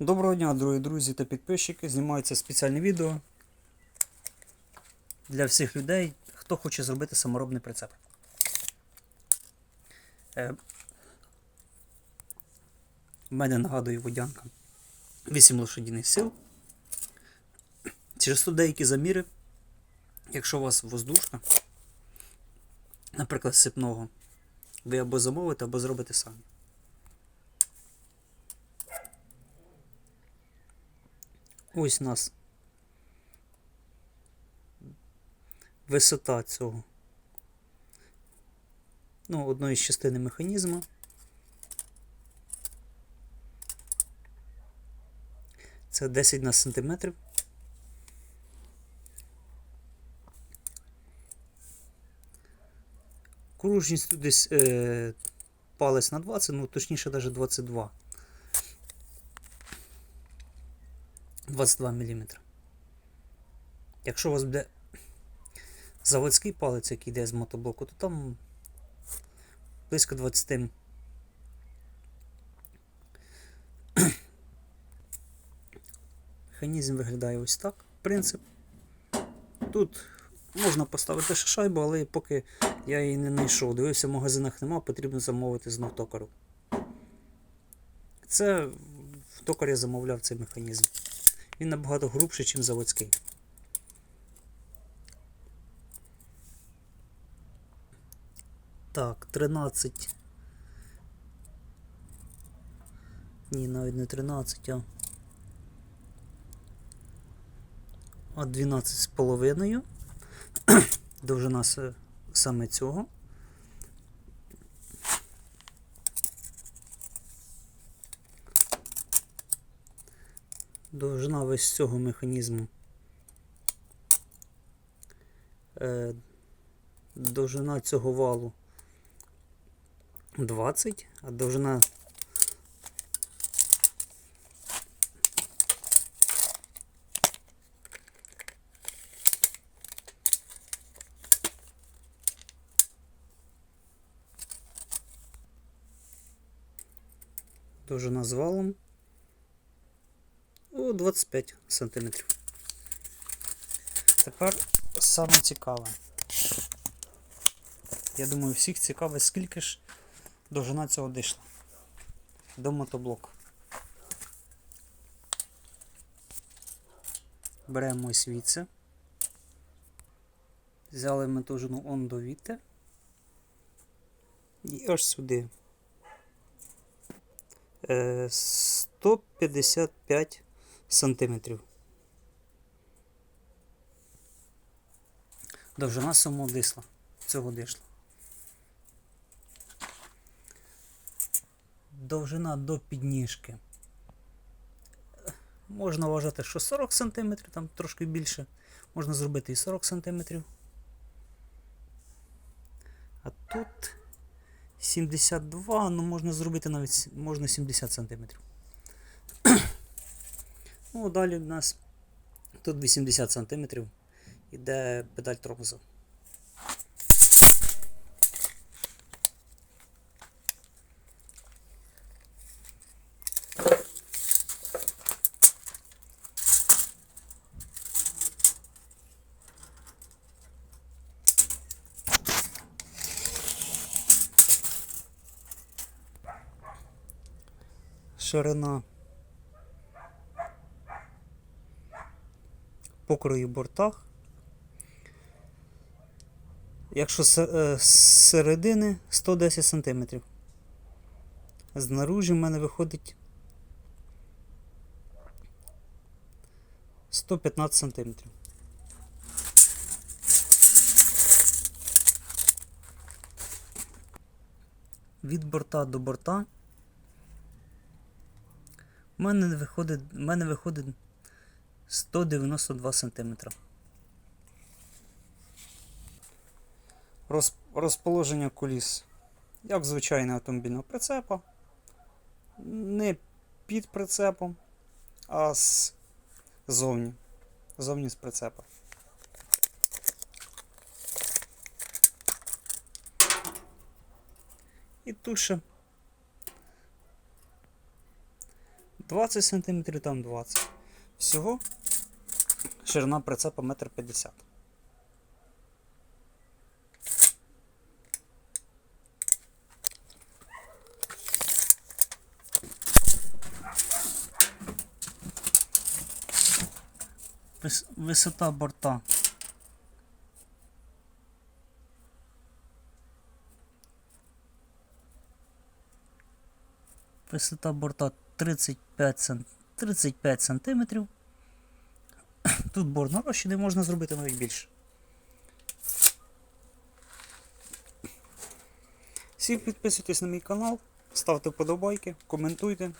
Доброго дня, дорогі друзі та підписчики. Знімається спеціальне відео для всіх людей, хто хоче зробити саморобний прицеп. Е, в мене нагадую водянка 8 лошадіних сил. Через то деякі заміри, якщо у вас воздушка, наприклад, сипного, ви або замовите, або зробите самі. Ось у нас висота цього. Ну, одної з частини механізму. Це 10 на сантиметрів. Кружність тут десь е, палець на 20, ну точніше навіть 22. 22 мм. Якщо у вас буде заводський палець, який йде з мотоблоку, то там близько 20. Механізм виглядає ось так. Принцип. Тут можна поставити ще шайбу, але поки я її не знайшов. Дивився, в магазинах нема, потрібно замовити знов токару. Це в токарі замовляв цей механізм. Він набагато грубший, ніж заводський. Так, 13. Ні, навіть не 13, а. А 12 з половиною. Довжина саме цього. Довжина весь цього механізму. Е, довжина цього валу 20, а довжина довжина з валом 25 сантиметрів. Тепер саме цікаве. Я думаю, всіх цікавить, скільки ж довжина цього дійшла до мотоблоку. Беремо ось. Взяли ми довжину он до віте. І аж сюди. Е, 155 сантиметрів. Довжина самого дисла. Цього дишла. Довжина до підніжки. Можна вважати, що 40 см, там трошки більше. Можна зробити і 40 см. А тут 72, ну можна зробити навіть можна 70 см. Ну, далі у нас тут 80 см іде педаль тормоза. Ширина покрою бортах. Якщо е, з середини 110 см. Знаружі в мене виходить 115 см. Від борта до борта в мене виходить, в мене виходить 192 см. Роз, розположення коліс, як звичайного автомобільного прицепа. Не під прицепом, а з зовні. Зовні з прицепа. І тут ще 20 см, там 20 Всього ширина прицепа 1,50 м. Вис- Висота борта Висота борта 35 см. 35 сантиметрів. Тут борт нарощений, можна зробити навіть більше. Всім підписуйтесь на мій канал, ставте вподобайки, коментуйте.